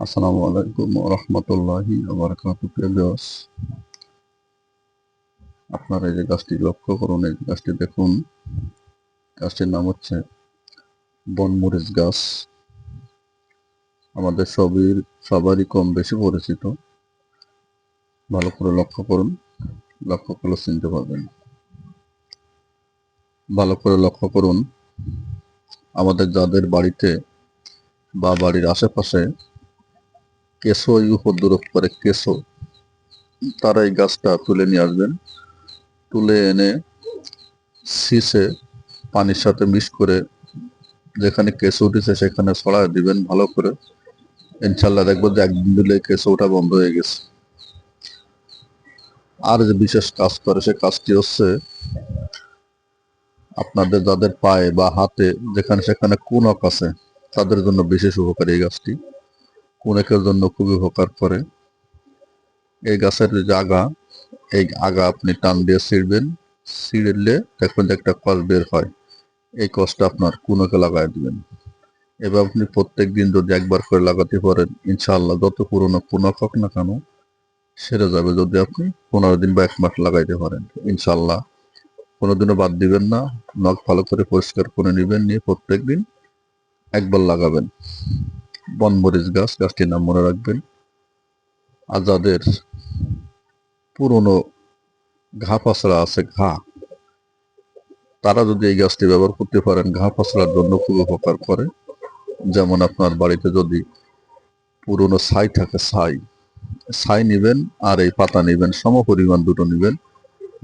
আসসালামু আলাইকুম রহমতুল্লাহি আপনারা এই যে গাছটি লক্ষ্য করুন, এই গাছটি দেখুন। গাছটির নাম হচ্ছে বনমরিচ গাছ। আমাদের সবই সবারই কম বেশি পরিচিত। ভালো করে লক্ষ্য করুন, লক্ষ্য করলে চিনতে পারবেন। ভালো করে লক্ষ্য করুন, আমাদের যাদের বাড়িতে বা বাড়ির আশেপাশে কেঁচো উপদ্রব করে কেঁচো তারা এই গাছটা তুলে নিয়ে আসবেন। তুলে এনে শীষে পানির সাথে মিক্স করে যেখানে কেঁচো উঠেছে সেখানে ছড়ায় দিবেন ভালো করে। ইনশাল্লাহ দেখব যে একদিন দিলে কেঁচো ওঠা বন্ধ হয়ে গেছে। আর যে বিশেষ কাজ করে সে কাজটি হচ্ছে আপনাদের যাদের পায়ে বা হাতে যেখানে সেখানে কুনক আছে, তাদের জন্য বিশেষ উপকারী এই গাছটি। কুনকের জন্য খুবই উপকার করে। এই গাছের যে আগা, এই আগা আপনি টান দিয়ে ছিঁড়বেন, ছিঁড়লে দেখবেন যে একটা কষ বের হয়। এই কষটা আপনার কুনকে লাগাই দিবেন। এবার আপনি প্রত্যেক দিন যদি একবার করে লাগাতে পারেন, ইনশাআল্লাহ যত পুরনো কুনক হোক না কেন, সেরে যাবে যদি আপনি পনেরো দিন বা এক মাস লাগাইতে পারেন। ইনশাল্লাহ কোনোদিনও বাদ দিবেন না, নখ ভালো করে পরিষ্কার করে নেবেন, নিয়ে প্রত্যেক দিন একবার লাগাবেন। বনমরিচ গাছ গাছটির নাম মনে রাখবেন। আর যাদের পুরনো ঘা পাসড়া আছে, ঘা। তারা যদি এই গাছটি ব্যবহার করতে পারেন, ঘা পাসড়ার জন্য খুব উপকার করে। যেমন আপনার বাড়িতে যদি পুরনো ছাই থাকে, ছাই। ছাই নিবেন আর এই পাতা নিবেন সম পরিমাণ দুটো নিবেন।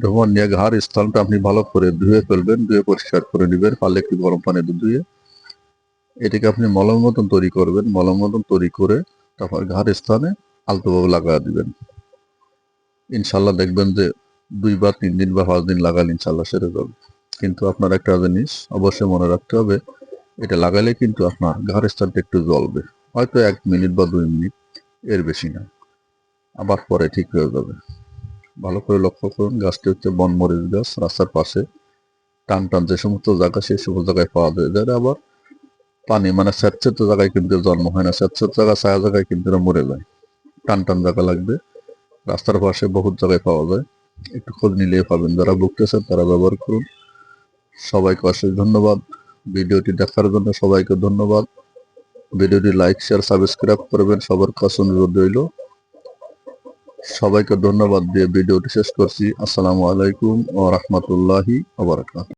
যখন নিয়ে ঘাড় স্থানটা আপনি ভালো করে ধুয়ে ফেলবেন, ধুয়ে পরিষ্কার করে নিবেন, পারলে একটু গরম পানিতে ধুয়ে এটাকে আপনি মলম মতন তৈরি করবেন, মলম মতন তৈরি করে তারপর ঘাড় স্থানে আলতোভাবে লাগা দিবেন। ইনশাল্লাহ দেখবেন যে দুই বা তিন দিন বা পাঁচ দিন লাগালে ইনশাল্লাহ সেরে যাবে। কিন্তু আপনার একটা জিনিস অবশ্যই মনে রাখতে হবে, এটা লাগালে কিন্তু আপনার ঘাড় স্থানটা একটু জ্বলবে। হয়তো এক মিনিট বা দুই মিনিট, এর বেশি না। আবার পরে ঠিক হয়ে যাবে। ভালো করে লক্ষ্য করুন, গাছটি হচ্ছে বনমরিচ গাছ, রাস্তার পাশে টান টান যে সমস্ত জায়গা, সেই সমস্ত জায়গায় পাওয়া যায়। যারা আবার পানি মানে স্যাঁতস্যাঁত জায়গায় কিন্তু জন্ম হয় না। স্যাঁতস্যাঁত জায়গা, ছায়া জায়গায় কিন্তু মরে যায়। টান টান জায়গা লাগবে। রাস্তার পাশে বহুত জায়গায় পাওয়া যায়। একটু খোঁজ নিলেই পাবেন। যারা ভুগতেছেন, তারা ব্যবহার করুন। সবাইকে অশেষ ধন্যবাদ। ভিডিওটি দেখার জন্য সবাইকে ধন্যবাদ। ভিডিওটি লাইক, শেয়ার, সাবস্ক্রাইব করবেন। সবার কাছে অনুরোধ রইল। সবাইকে ধন্যবাদ দিয়ে ভিডিওটি শেষ করছি। আসসালামু আলাইকুম ও রহমতুল্লাহি